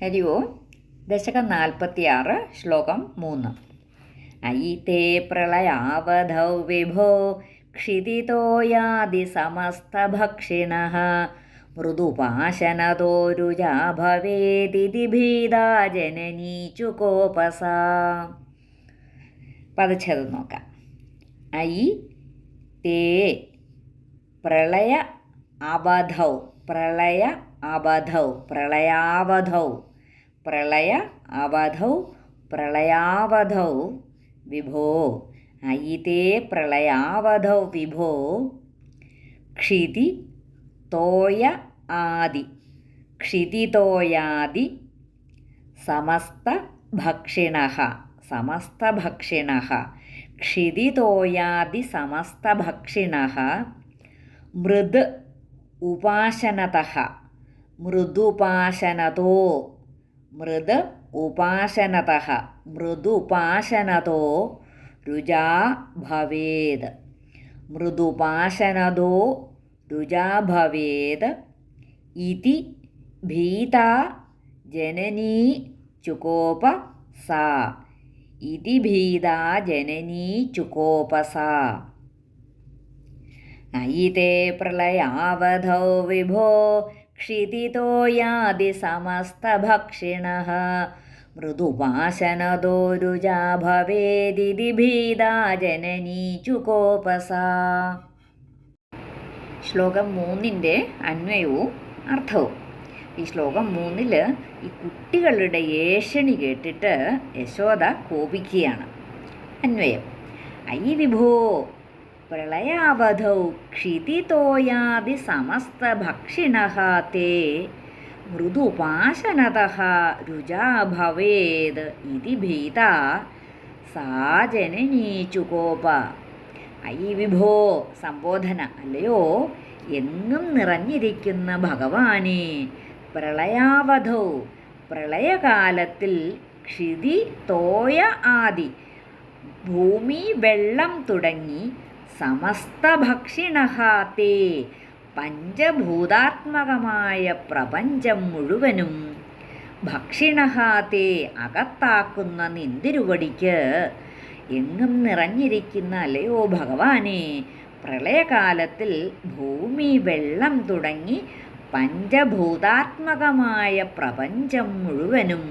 ഹരി ഓം. ദശകം നാൽപ്പത്തിയാറ് ശ്ലോകം മൂന്ന്. ഐതേ പ്രളയാവധൗ വിഭോ ക്ഷിതിതോ യാതി സമസ്തഭക്ഷിണ മൃദുപാശനതോരുജാ ഭവേദിതി ഭീതാ ജനനീചു കോപസ പദച്ഛേദം നോക്കാം ഐ തേ പ്രളയ അവധൗ പ്രളയ അവധൗ പ്രളയാവധൗ പ്രളയ അവധൗ പ്രളയാവധൗ വിഭോ അയിതേ പ്രളയാവധൗ വിഭോ ക്ഷിതി തോയ ആദി ക്ഷിതിതോയാദി സമസ്തഭക്ഷിണ സമസ്തഭക്ഷിണ ക്ഷിതിതോയാദി സമസ്തഭക്ഷിണ മൃദ് ഉപാസനത. മൃദുപാസനതോ. മൃദ് ഉപാസനത. മൃദുപാസനതോ. രുജാ ഭവേത് മൃദുപാസനതോ. രുജാ ഭവേത് ഇതി ഭീത ജനനീ ചുകോപ സാ. ഇതി ഭീത ജനനീ ചുകോപ സാ. അയിതേ പ്രളയാവധോ വിഭോ ക്ഷിതിതോ യാതി സമസ്തഭക്ഷിണഃ. മൃദുപാശനദോരുജാ ഭവേദിതി ഭീതാ ജനനീ ചുകോപസാ ശ്ലോകം മൂന്നിന്റെ അന്വയവും അർത്ഥവും. ഈ ശ്ലോകം മൂന്നിൽ ഈ കുട്ടികളുടെ ഏഷണി കേട്ടിട്ട് യശോദ കോപിക്കുകയാണ്. അന്വയം. ഐ വിഭോ പ്രളയാവധൗ ക്ഷിതിതോയാദി സമസ്തഭക്ഷിണ തേ. മൃദുപാശനത രുചാ ഭവേത് ഇതി ഭീത സാ ജനനീചുകോപ ഐ വിഭോ സംബോധന അല്ലയോ? എങ്ങും നിറഞ്ഞിരിക്കുന്ന ഭഗവാനെ പ്രളയാവധൗ പ്രളയകാലത്തിൽ ക്ഷിതി തോയ ആദി ഭൂമി വെള്ളം തുടങ്ങി സമസ്തഭക്ഷിണ തേ പഞ്ചഭൂതാത്മകമായ പ്രപഞ്ചം മുഴുവനും ഭക്ഷിണ തേ അകത്താക്കുന്ന നിന്തിരുവടിക്ക്. എങ്ങും നിറഞ്ഞിരിക്കുന്ന അല്ലയോ ഭഗവാനെ പ്രളയകാലത്തിൽ ഭൂമി വെള്ളം തുടങ്ങി പഞ്ചഭൂതാത്മകമായ പ്രപഞ്ചം മുഴുവനും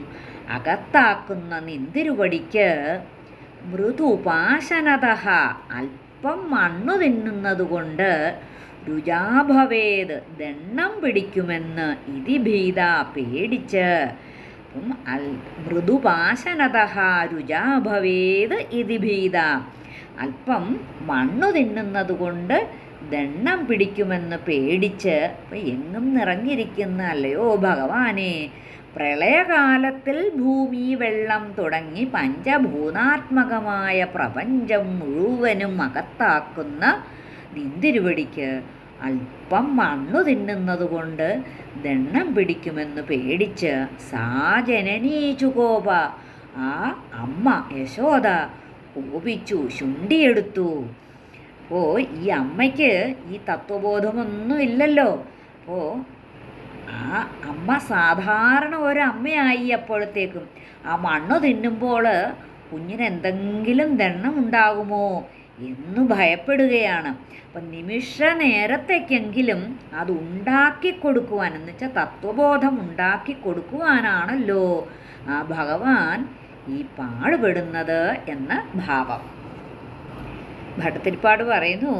അകത്താക്കുന്ന നിന്തിരുവടിക്ക്. മൃദുപാശനത അല്പം മണ്ണു തിന്നുന്നതുകൊണ്ട് രുചാഭവേത് ദണ്ണം പിടിക്കുമെന്ന് ഇതി ഭീത പേടിച്ച് അൽ മൃദുപാശനത രുചാഭവേത് ഇതി ഭീത അല്പം മണ്ണു തിന്നുന്നതുകൊണ്ട് ദണ്ണം പിടിക്കുമെന്ന് പേടിച്ച് എങ്ങും നിറഞ്ഞിരിക്കുന്ന അല്ലയോ ഭഗവാനെ? പ്രളയകാലത്തിൽ ഭൂമി വെള്ളം തുടങ്ങി പഞ്ചഭൂതാത്മകമായ പ്രപഞ്ചം മുഴുവനും അകത്താക്കുന്ന നിന്തിരുവടിക്ക് അല്പം മണ്ണു തിന്നുന്നതുകൊണ്ട് ദണ്ണം പിടിക്കുമെന്ന് പേടിച്ച് സാജനനീചുകോപ ആ അമ്മ യശോദ കോപിച്ചു ശുണ്ടിയെടുത്തു. ഓ ഈ അമ്മയ്ക്ക് ഈ തത്വബോധമൊന്നും ഇല്ലല്ലോ ഓ ആ അമ്മ സാധാരണ ഒരമ്മയായി അപ്പോഴത്തേക്കും. ആ മണ്ണ് തിന്നുമ്പോൾ കുഞ്ഞിന് എന്തെങ്കിലും ദണ്ണം ഉണ്ടാകുമോ എന്ന് ഭയപ്പെടുകയാണ്. അപ്പം നിമിഷ നേരത്തേക്കെങ്കിലും അത് ഉണ്ടാക്കി കൊടുക്കുവാൻ എന്ന് വെച്ചാൽ തത്വബോധം ഉണ്ടാക്കി കൊടുക്കുവാനാണല്ലോ ആ ഭഗവാൻ ഈ പാടുപെടുന്നത് എന്ന ഭാവം. ഭട്ടത്തിരിപ്പാട് പറയുന്നു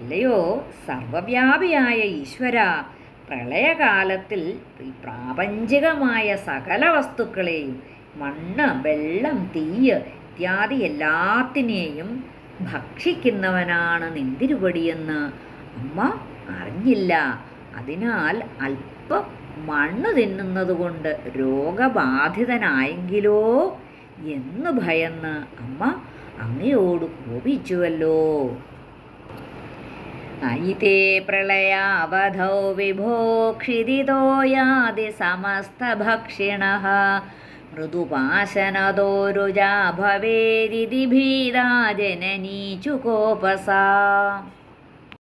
അല്ലയോ സർവവ്യാപിയായ ഈശ്വര പ്രളയകാലത്തിൽ പ്രാപഞ്ചികമായ സകല വസ്തുക്കളെയും മണ്ണ് വെള്ളം തീയ് ഇത്യാദി എല്ലാത്തിനെയും ഭക്ഷിക്കുന്നവനാണ് നിന്തിരുപടിയെന്ന് അമ്മ അറിഞ്ഞില്ല. അതിനാൽ അല്പം മണ്ണ് തിന്നുന്നതുകൊണ്ട് രോഗബാധിതനായെങ്കിലോ എന്ന് ഭയന്ന് അമ്മ അങ്ങയോട് കോപിച്ചുവല്ലോ. അയിതേ പ്രളയാവധൗ വിഭോ ക്ഷിതിതോ യാതി സമസ്തഭക്ഷിണ. മൃദുപാശനതോരുജാ ഭവേദിതി ഭീതാ ജനനീ ചുകോപസാ